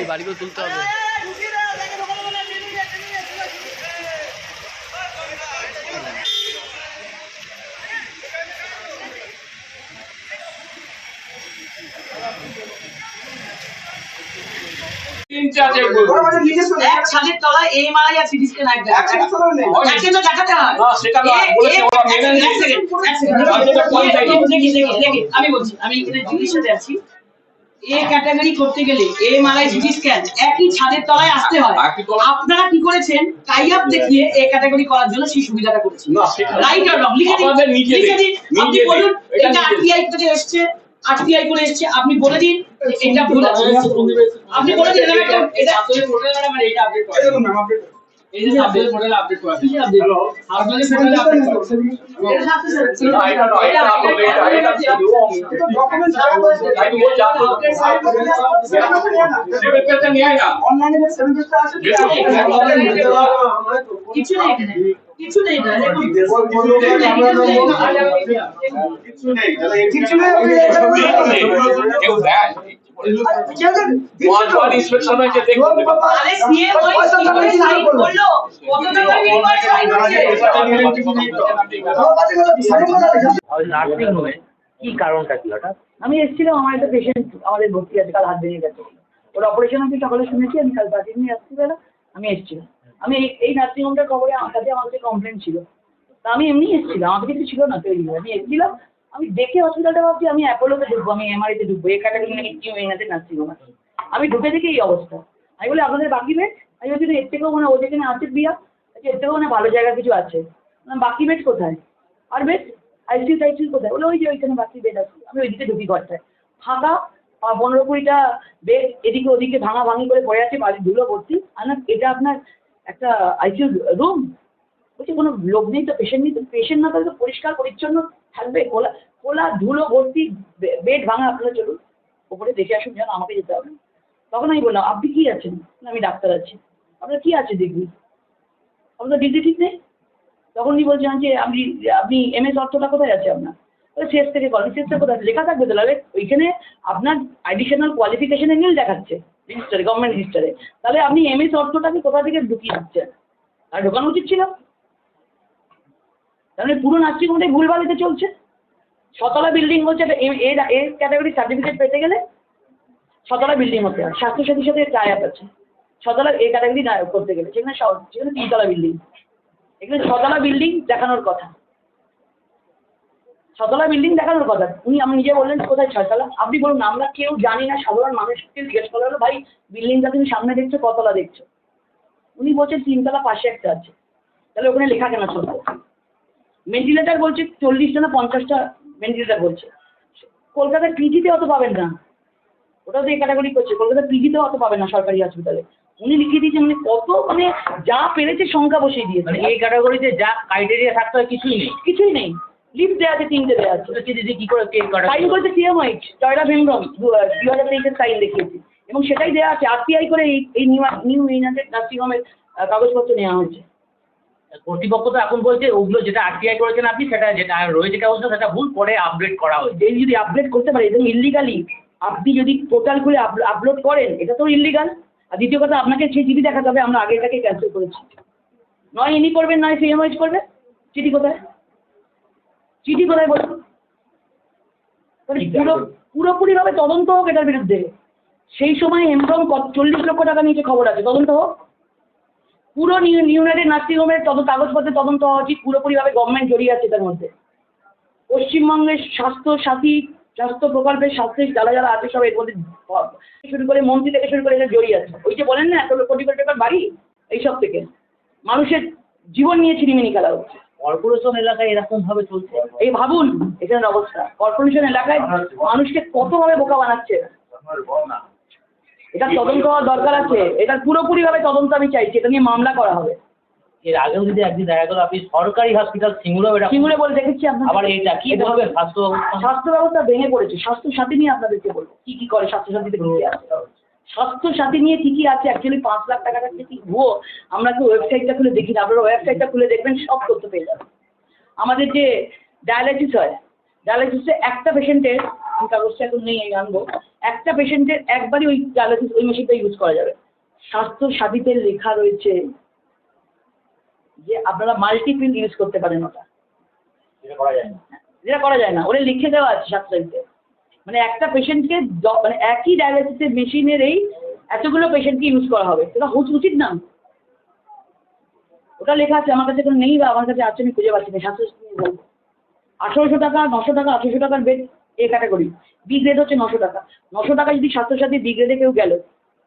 এই বাড়িগুলো তুলতে হবে। আমি বলছি আমি এখানে জিনিস সাথে আছি এ ক্যাটাগরি করতে গেলে এ মালাই সিটি স্ক্যান একই ছাদের তলায় আসতে হয় আপনারা কি করেছেন টাই আপ দেখিয়ে এ ক্যাটাগরি করার জন্য সেই সুবিধাটা করেছেন। রাইট আর রং লিখে দিন আপনি বলুন এটা এটা আরটিআই থেকে এসেছে আরটিআই করে এসেছে আপনি বলে দিন এটা ভুল আছে আপনি বলে দিন এটা এটা এই যে সাবজেক্ট মডেল আপডেট করা আছে সাবজেক্ট মডেল আপডেট করা আছে এটা সাথে সাথে এটা নয়, এটা upload, এটা- এটা। তাই তো বলছি, upload। Seven page টা নিয়ে আয় না। কিছু নেই এখানে কিছু নেই এটা দেখুন কেউ দেয়। One one inspection কি কারণটা আমি এসেছিলাম, আমার একটা পেশেন্ট আমাদের ভর্তি আছে, কাল হাত ভেঙে গেছে। ওর অপারেশন আমি সকালে শুনেছি, আমি কাল তাকে নিয়ে আসছি বেলা আমি এসেছিলাম। আমি এই- নার্সিং হোমটার খবরে আমার কাছে আমার কমপ্লেন ছিল। তা আমি এমনি এসেছিলাম আমার কিছু ছিল না, তৈরি আমি এসেছিলাম আমি দেখে হসপিটালটা ভাবছি, আমি অ্যাপোলোতে ঢুকবো, আমি এমআরআইতে ঢুকবো। এই ক্যাটাগরি নাকি কি এনাতে নার্সিং হোম আছে আমি ঢুকে দেখে এই অবস্থা। আমি বলি, আপনাদের বাকি বেড আমি বলছি, এর থেকেও মানে ও যেখানে আছে বিয়া এর থেকেও মানে ভালো জায়গা কিছু আছে। বাকি বেড কোথায়? আর বেড আইসিউ টাইসিউ কোথায়? বলে, ওই যে ওইখানে বাকি বেড আছে। আমি ওইদিকে ঢুকি ঘরটায়। ফাঁকা পনেরো কুড়িটা বেড এদিকে ওদিকে ভাঙা ভাঙি করে পড়ে আছে, বাড়ির ধুলো ভর্তি। আর না, এটা আপনার একটা আইসিউ রুম বলছি, কোনো লোক নেই তো পেশেন্ট নেই তো পেশেন্ট না তাহলে তো পরিষ্কার, পরিচ্ছন্ন থাকবে। খোলা খোলা ধুলো ভর্তি বেড ভাঙা আপনারা চলুন। ওপরে দেখে আসুন যেন আমাকে যেতে হবে। তখন আমি বললাম, আপনি কি আছেন? আমি ডাক্তার আছি। আপনার কি আছে ডিগ্রি আপনার ডিগ্রি ঠিক নেই? তখন উনি বলছেন যে, আপনি আপনি এম এস অর্থটা কোথায় আছে আপনার? শেষ থেকে শেষ থেকে কোথায় আছে? লেখা থাকবে তাহলে ওইখানে আপনার অ্যাডিশনাল কোয়ালিফিকেশনে নীল দেখাচ্ছে রেজিস্টারে গভর্নমেন্ট রেজিস্টারে তাহলে আপনি এম এস অর্থটাকে কোথা থেকে ঢুকিয়ে দিচ্ছেন? আর ঢোকানো উচিত ছিল? তাহলে পুরো নার্সিং হোমটাই ভুলভালিতে চলছে। ছতলা বিল্ডিং হচ্ছে একটা এ- ক্যাটাগরি সার্টিফিকেট পেতে গেলে ছতলা বিল্ডিং হতে হয় স্বাস্থ্যসাথীর সাথে টাই আপ আছে। ছতলা এই ক্যাটাগরি করতে গেলে, সেখানে সেখানে তিনতলা বিল্ডিং এখানে ছতলা বিল্ডিং দেখানোর কথা। ছতলা বিল্ডিং দেখানোর কথা। উনি, আমি নিজে বললেন কোথায় ছয়তলা? আপনি বলুন, আমরা কেউ জানি না, সাধারণ মানুষকে জিজ্ঞেস করা হলো ভাই বিল্ডিংটা তুমি সামনে দেখছ, কতলা দেখছ? উনি বলছেন তিনতলা পাশে একটা আছে। তাহলে ওখানে লেখা কেন চলবে। ভেন্টিলেটার বলছে চল্লিশটা না পঞ্চাশটা ভেন্টিলেটার বলছে। কলকাতার পিজিতে অত পাবেন না। ওটাও তো এই ক্যাটাগরি করছে। কলকাতার পিজিতেও অত পাবেন না সরকারি হসপিটালে উনি লিখে দিয়েছেন মানে কত মানে যা পেরেছে সংখ্যা বসিয়ে দিয়েছে। মানে এই ক্যাটাগরিতে যা ক্রাইটেরিয়া থাকতে হয় কিছুই নেই। কিছুই নেই। লিফট দেওয়া আছে তিনটে দেওয়া আছে। কি দিদি কি করে কে সাইন করেছে সিএমআইট টয়রা ভেমব্রম দু হাজার তেইশের সাইন দেখিয়েছে। এবং সেটাই দেওয়া আছে। আরটিআই করে এই এই নিউ নিউ ইউনাইটেড নার্সিং হোমের কাগজপত্র নেওয়া হয়েছে। কর্তৃপক্ষ তো এখন বলছে ওগুলো যেটা আরটিআই করেছেন আপনি সেটা যেটা রয়েছে কাগজটা সেটা ভুল পরে আপডেট করা হয়েছে। এই যদি আপডেট করতে পারে এবং ইলিগালি আপনি যদি পোর্টাল খুলে আপলোড করেন এটা তো ইলিগাল আর দ্বিতীয় কথা আপনাকে সেই চিঠি দেখাতে হবে আমরা আগেরটাকে ক্যান্সেল করেছি। নয় ইনি করবেন নয় সি সিএমএইচ করবে? চিঠি কোথায়? চিঠি কোথায় বলুন? তাহলে পুরো পুরোপুরিভাবে তদন্ত হোক এটার বিরুদ্ধে। সেই সময় এমব্রম চল্লিশ লক্ষ টাকা নিয়েছে খবর আছে তদন্ত হোক। পুরো নিউ ইউনাইটেড নার্সিং হোমের তদন্ত কাগজপত্রে তদন্ত হওয়া উচিত পুরোপুরিভাবে গভর্নমেন্ট জড়িয়ে আছে তার মধ্যে। পশ্চিমবঙ্গের স্বাস্থ্য সাথী স্বাস্থ্য প্রকল্পের স্বাস্থ্য যারা যারা আছে সব এর মধ্যে শুরু করে মন্ত্রী থেকে শুরু করে এরা জড়িয়ে আছে। ওই যে বলেন না এত কোটি কোটি টাকার বাড়ি? এইসব থেকে। মানুষের জীবন নিয়ে ছিনিমিনি খেলা হচ্ছে। কর্পোরেশন এলাকায় এরকম ভাবে চলছে? এই ভাবুন এখানের অবস্থা। কর্পোরেশন এলাকায় মানুষকে কতভাবে বোকা বানাচ্ছে এটা তদন্ত হওয়ার দরকার আছে। এটা পুরোপুরিভাবে তদন্ত আমি চাইছি এটা নিয়ে মামলা করা হবে। এর আগেও যদি একদিন দেখা গেল আপনি সরকারি হসপিটাল সিঙ্গুরেও এটা সিঙ্গুরে বলে দেখেছি আপনার আবার এটা কি বলবে স্বাস্থ্য ব্যবস্থা? স্বাস্থ্য ব্যবস্থা ভেঙে পড়েছে। স্বাস্থ্য সাথী নিয়ে আপনাদেরকে বলব। কি কি করে স্বাস্থ্য সাথীতে কি কি আছে? স্বাস্থ্য সাথী নিয়ে কি কি আছে? অ্যাকচুয়ালি পাঁচ লাখ টাকা কাছে কি ভুয়ো আমরা কি ওয়েবসাইটটা খুলে দেখি না? আপনারা ওয়েবসাইটটা খুলে দেখবেন সব তথ্য পেয়ে যাবেন। আমাদের যে ডায়ালাইসিস হয় ডায়ালিসিসে একটা পেশেন্টের আমি কাগজটা এখন নেই আমি আনব একটা পেশেন্টের একবারই ওই ডায়ালিসিস ওই মেশিনটা ইউজ করা যাবে। স্বাস্থ্য সাথীতে লেখা রয়েছে যে আপনারা মাল্টিপিল ইউজ করতে পারেন ওটা। যেটা করা যায় না। যেটা করা যায় না ওরা লিখে দেওয়া আছে স্বাস্থ্য সাথীতে মানে একটা পেশেন্টকে মানে একই ডায়ালিসিসের এই এতগুলো পেশেন্টকে ইউজ করা হবে সেটা হুচ উচিত না। ওটা লেখা আছে আমার কাছে কোনো নেই বা আমার কাছে আছে আমি খুঁজে পাচ্ছি না স্বাস্থ্য আঠারোশো টাকা, নশো টাকা, আঠারোশো টাকার bed A category B grade হচ্ছে নশো টাকা। নশো টাকা যদি স্বাস্থ্যসাথী বি গ্রেডে কেউ গেল,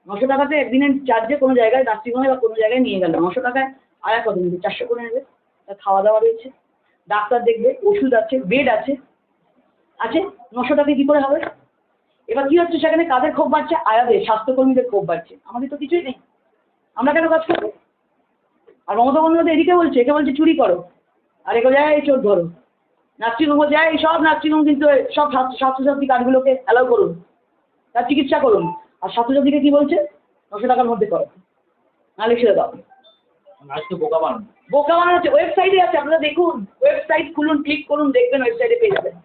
নশো টাকাতে একদিনের চার্জে কোনো জায়গায়, নার্সিংহোমে বা কোনো জায়গায় নিয়ে গেল। নশো টাকায় আয়া কত নেবে চারশো করে নেবে। তার খাওয়া দাওয়া রয়েছে। ডাক্তার দেখবে, ওষুধ আছে বেড আছে। আছে, নশো টাকায় কী করে হবে? এবার কী হচ্ছে, সেখানে কাদের ক্ষোভ বাড়ছে? আয়াদের, স্বাস্থ্যকর্মীদের ক্ষোভ বাড়ছে। আমাদের তো কিছুই নেই। আমরা কেন কাজ করব? আর মমতা বন্দ্যোপাধ্যায় এদিকে বলছে, একে বলছে, চুরি করো। আর একে যায় এই চোর ধরো। নার্সিংহোম যায় এই সব নার্সিংহোম কিন্তু সব স্বাস্থ্যসাথী কার্ডগুলোকে অ্যালাউ করুন। তার চিকিৎসা করুন। আর স্বাস্থ্যসাথীকে কী বলছে? নশো টাকার মধ্যে করো। নাহলে ছেড়ে দাও। বোকা বানানো বোকা বানানো হচ্ছে। ওয়েবসাইটে আছে আপনারা দেখুন। ওয়েবসাইট খুলুন ক্লিক করুন দেখবেন ওয়েবসাইটে পেয়ে যাবেন।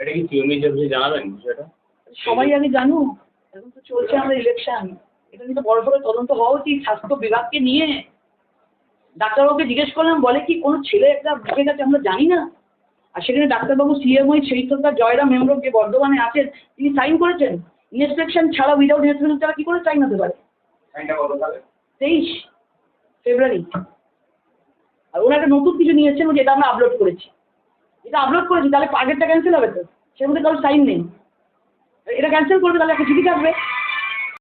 এটা কি অফিসে জানাবেন বিষয়টা? সবাই আমি জানুন এখন তো চলছে আমাদের ইলেকশন এটা নিয়ে তো বড় সড়ো তদন্ত হওয়া উচিত। স্বাস্থ্য বিভাগকে নিয়ে। ডাক্তারবাবুকে জিজ্ঞেস করলাম বলে কি কোনো ছেলে একটা বুকে গেছে আমরা জানি না? আর সেখানে ডাক্তারবাবু সিএমওই সেই সরকার জয়রাম হেমব্রম যে বর্ধমানে আছেন তিনি সাইন করেছেন। ইনস্ট্রাকশন ছাড়া উইদাউট ইনস্ট্রাকশন ছাড়া কি করে সাইন হতে পারে? তেইশ ফেব্রুয়ারি। আর ওরা একটা নতুন কিছু নিয়েছেন এসেছেন যেটা আমরা আপলোড করেছি। এটা আপলোড করেছি তাহলে আগেরটা ক্যান্সেল হবে তো? সের মধ্যে কারোর সাইন নেই। এটা ক্যান্সেল করবে তাহলে একটা চিঠি থাকবে।